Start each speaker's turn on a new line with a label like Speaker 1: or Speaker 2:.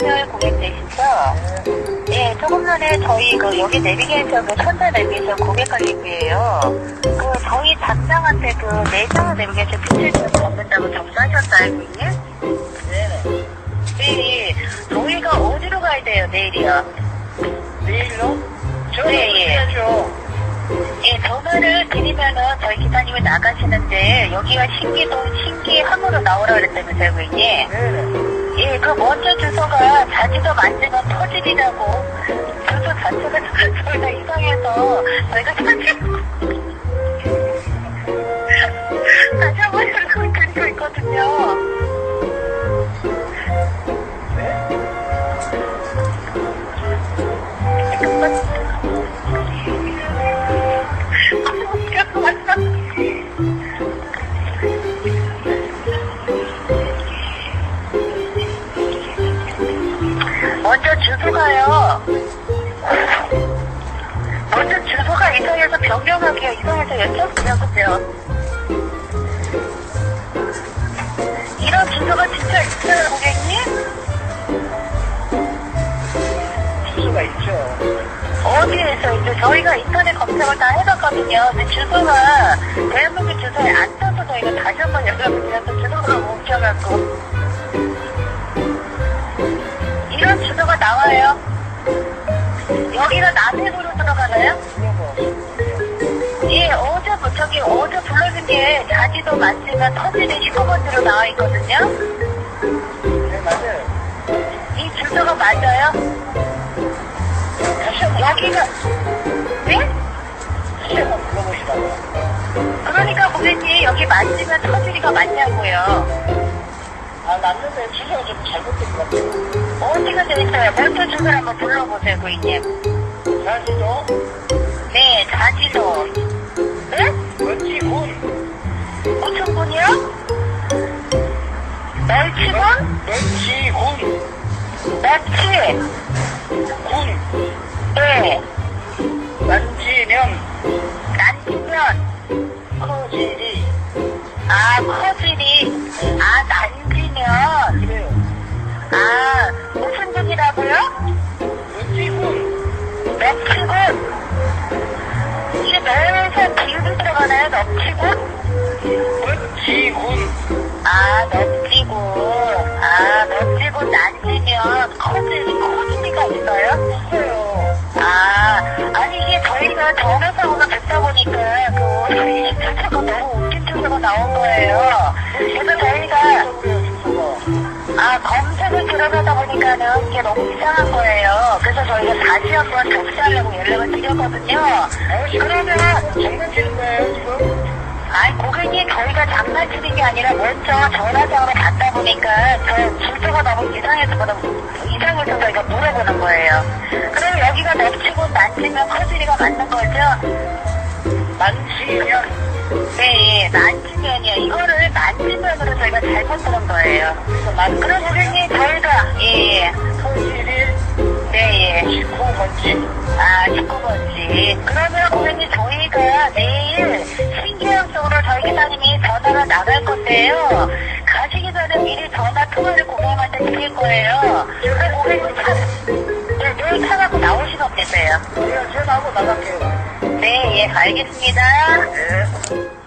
Speaker 1: 윤석열 고객 되시죠? 예, 조금 전에 저희 그 여기 내비게이션 그 현대 내비게이션 고객 관리부예요. 그 저희 담당한테 그 내장 내비게이션 피치를 좀 접는다고 접수하셨나요, 고객님?
Speaker 2: 네네.
Speaker 1: 네, 저희가 어디로 가야 돼요, 내일이요?
Speaker 2: 내일로? 저
Speaker 1: 네, 예.
Speaker 2: 해야죠.
Speaker 1: 예, 전화를 드리면은 저희 기사님이 나가시는데 여기가 신기동 신기항으로 나오라 그랬다면서요, 고객님?
Speaker 2: 네네.
Speaker 1: 예, 그 먼저 주소가 자기도 만지면 터질이라고 주소 자체가 저희가 이상해서 저희가 사실 먼저 주소가요. 먼저 주소가 이상해서 변경하기가 이상해서 여쭤보려고요. 이런 주소가 진짜 있어요, 고객님?
Speaker 2: 주소가 있죠.
Speaker 1: 어디에서 이제 저희가 인터넷 검색을 다 해봤거든요. 근데 주소가 대한민국 주소에 안 떠서 저희가 다시 한번 연락을 드려서 주소가 옮겨갖고 나와요. 여기가 남해도로 들어가나요? 예, 어제 뭐 저기 어제 불러준 게 자지도 만지면 터지는 19번지로 나와 있거든요.
Speaker 2: 네, 맞아요.
Speaker 1: 이 주소가 맞아요?
Speaker 2: 다시 한번,
Speaker 1: 여기가 네?
Speaker 2: 다시 한번 불러보시라고요.
Speaker 1: 그러니까 고객님 여기 만지면 터지기가 맞냐고요.
Speaker 2: 아, 맞는데 주소가 좀 잘못된 것 같아요.
Speaker 1: 어디가 되있어요 먼저 주소를 한번 불러보세요, 고객님.
Speaker 2: 자지도,
Speaker 1: 네, 자지도. 네? 무슨 분이요? 멸치군?
Speaker 2: 먼지군,
Speaker 1: 멸치.
Speaker 2: 군,
Speaker 1: 네.
Speaker 2: 만지면,
Speaker 1: 난지면.
Speaker 2: 커지리.
Speaker 1: 아, 커지리. 아, 난지면.
Speaker 2: 그래요.
Speaker 1: 아,
Speaker 2: 먼지군,
Speaker 1: 멸치군. 이게 매일서 기울이 들어가나요, 멸치군?
Speaker 2: 먼지군,
Speaker 1: 아, 넙지고. 아, 넙지고 난지면 커지, 커지니까 있어요?
Speaker 2: 있어요.
Speaker 1: 아, 아니, 이게 저희가 전화상으로 듣다 보니까, 그, 이 주소가 너무 웃긴 주소가 나온 거예요. 그래서 저희가. 아, 검색을 들어가다 보니까는 이게 너무 이상한 거예요. 그래서 다시 한번 접수하려고 연락을 드렸거든요. 그러면,
Speaker 2: 장난치는 거예요, 지금?
Speaker 1: 아니 고객님 저희가 장난치는 게 아니라 먼저 전화장으로 갔다 보니까 저 주소가 너무 이상해서 이상해서 저희가 물어보는 거예요. 그럼 여기가 넙치고 난지면 커지리가 맞는 거죠?
Speaker 2: 만지면,
Speaker 1: 네, 예, 난지면이요. 이거를 난지면으로 저희가 잘못 들은 거예요.
Speaker 2: 그래서 만,
Speaker 1: 그럼 고객님 저희가 예, 예.
Speaker 2: 커지리,
Speaker 1: 네, 예.
Speaker 2: 19번지.
Speaker 1: 아, 19번지. 그러면 고객님 저희가 내일 신기한 쪽으로 저희 기사님이 전화가 나갈 건데요. 가시기 전에 미리 전화 통화를 고객님한테 드릴 거예요. 그럼 고객님 차, 네, 내일 차 갖고 나오시면 되세요.
Speaker 2: 제가 전화하고 나갈게요.
Speaker 1: 네, 예, 알겠습니다.
Speaker 2: 네.